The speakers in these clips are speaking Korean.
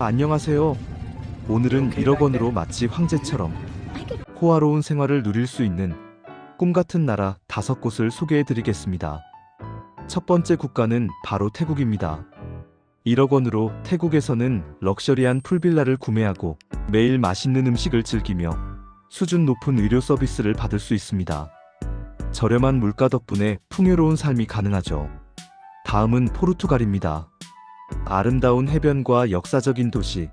안녕하세요. 오늘은 1억 원으로 마치 황제처럼 호화로운 생활을 누릴 수 있는 꿈 같은 나라 다섯 곳을 소개해 드리겠습니다. 첫 번째 국가는 바로 태국입니다. 1억 원으로 태국에서는 럭셔리한 풀빌라를 구매하고 매일 맛있는 음식을 즐기며 수준 높은 의료 서비스를 받을 수 있습니다. 저렴한 물가 덕분에 풍요로운 삶이 가능하죠. 다음은 포르투갈입니다. 아름다운 해변과 역사적인 도시,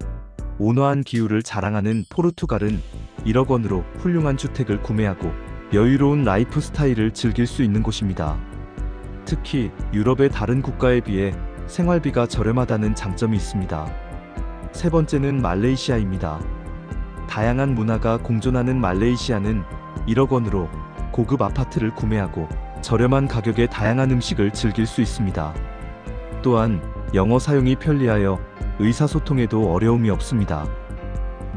온화한 기후를 자랑하는 포르투갈은 1억 원으로 훌륭한 주택을 구매하고 여유로운 라이프 스타일을 즐길 수 있는 곳입니다. 특히 유럽의 다른 국가에 비해 생활비가 저렴하다는 장점이 있습니다. 세 번째는 말레이시아입니다. 다양한 문화가 공존하는 말레이시아는 1억 원으로 고급 아파트를 구매하고 저렴한 가격에 다양한 음식을 즐길 수 있습니다. 또한 영어 사용이 편리하여 의사소통에도 어려움이 없습니다.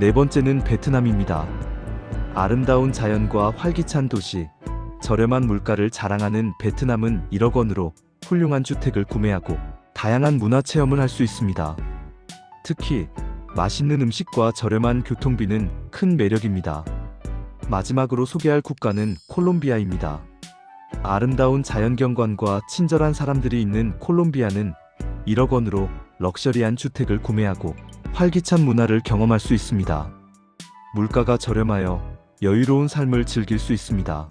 네 번째는 베트남입니다. 아름다운 자연과 활기찬 도시, 저렴한 물가를 자랑하는 베트남은 1억 원으로 훌륭한 주택을 구매하고 다양한 문화 체험을 할 수 있습니다. 특히 맛있는 음식과 저렴한 교통비는 큰 매력입니다. 마지막으로 소개할 국가는 콜롬비아입니다. 아름다운 자연경관과 친절한 사람들이 있는 콜롬비아는 1억 원으로 럭셔리한 주택을 구매하고 활기찬 문화를 경험할 수 있습니다. 물가가 저렴하여 여유로운 삶을 즐길 수 있습니다.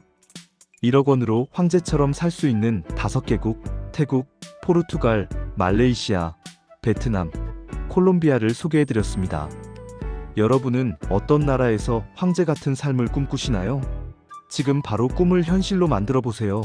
1억 원으로 황제처럼 살 수 있는 5개국, 태국, 포르투갈, 말레이시아, 베트남, 콜롬비아를 소개해드렸습니다. 여러분은 어떤 나라에서 황제 같은 삶을 꿈꾸시나요? 지금 바로 꿈을 현실로 만들어 보세요.